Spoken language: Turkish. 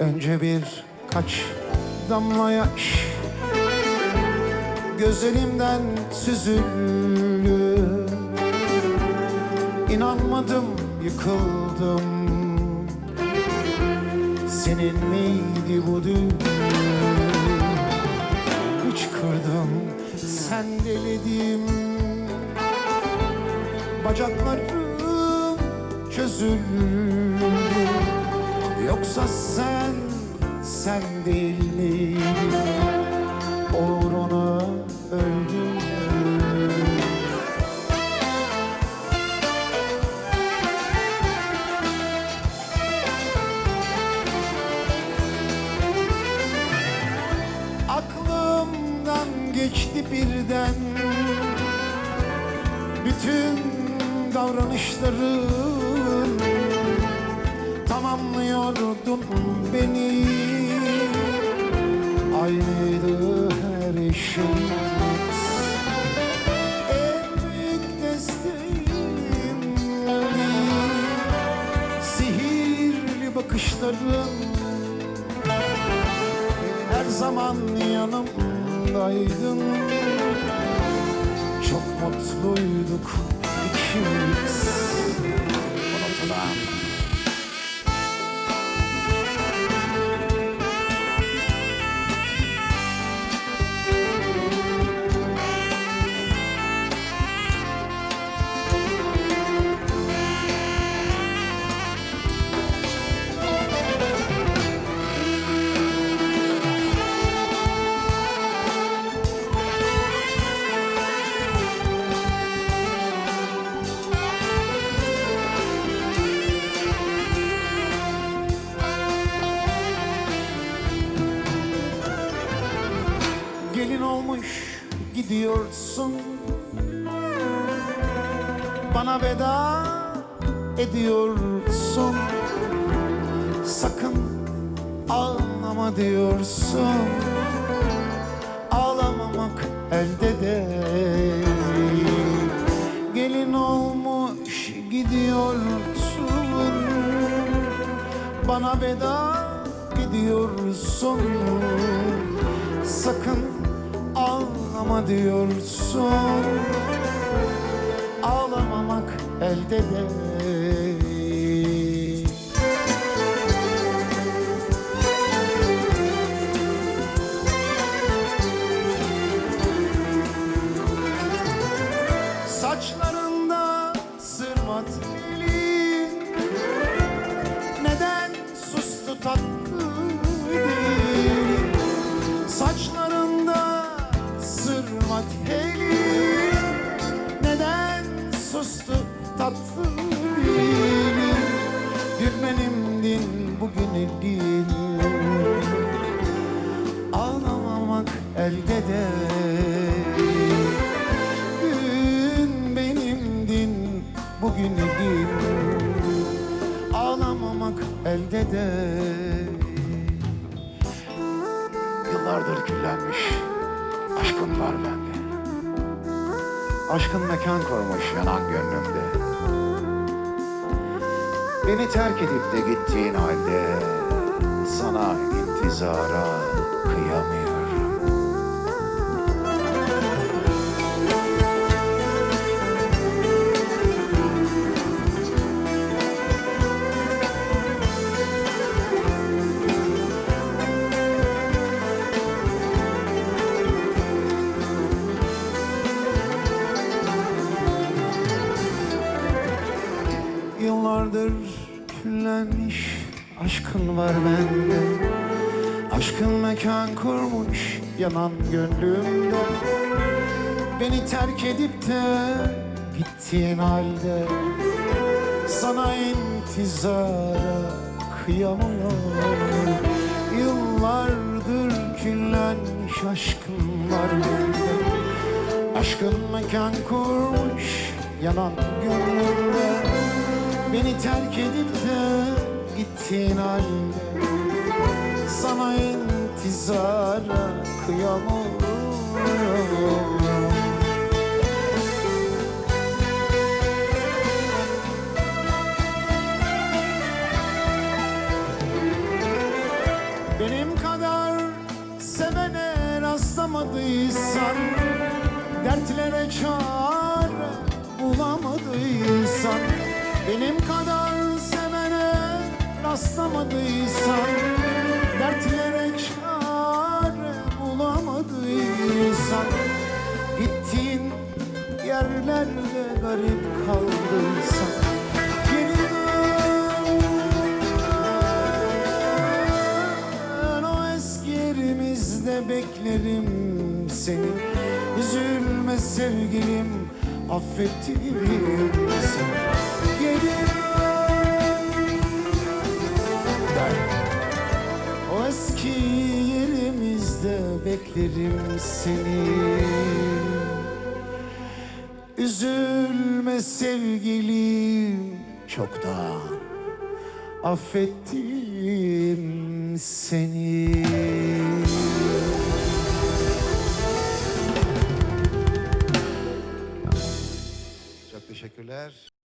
Önce bir kaç damla yaş. Gözelimden süzüldü. İnanmadım yıkıldım. Senin miydi bu düğün Hıçkırdım sendeledim Bacaklarım çözüldü Yoksa sen, sen değil miydin? Uğruna öldüm. Aklımdan geçti birden. Bütün davranışların Tamamlıyordun beni. Aynıydı her şeyimiz En büyük Sihirli bakışların her zaman yanımdaydın. Çok mutluyduk ikimiz. Unutulan olmuş gidiyorsun. Bana veda ediyorsun. Sakın ağlama diyorsun. Ağlamamak elde değil. Gelin olmuş gidiyorsun. Bana veda ediyorsun. Sakın ağlama diyorsun. Ağlamamak elde değil. Saçlarında sırma değil Yıllardır küllenmiş. Aşkın var bende. Aşkın mekan kurmuş yanan gönlümde. Beni terk edip de gittiğin halde Sana intizara kıyamıyorum küllenmiş aşkın var bende. Aşkın mekan kurmuş yanan gönlümde. Beni terk edip de gittiğin halde Sana intizara kıyamıyorum. Yıllardır küllenmiş aşkın var bende. Aşkın mekan kurmuş yanan gönlümde. Beni terk edip de gittin anne. Sana intizara kıyamam Benim kadar sevene rastlamadıysan Dertlere çare bulamadıysan Benim kadar rastlamadıysan Dertlere çare bulamadıysan Gittiğin yerlerde garip kaldıysan yerimizde beklerim seni. Üzülme sevgilim affettiğim seni. Geri beklerim seni Üzülme sevgilim çoktan affettim seni Çok teşekkürler.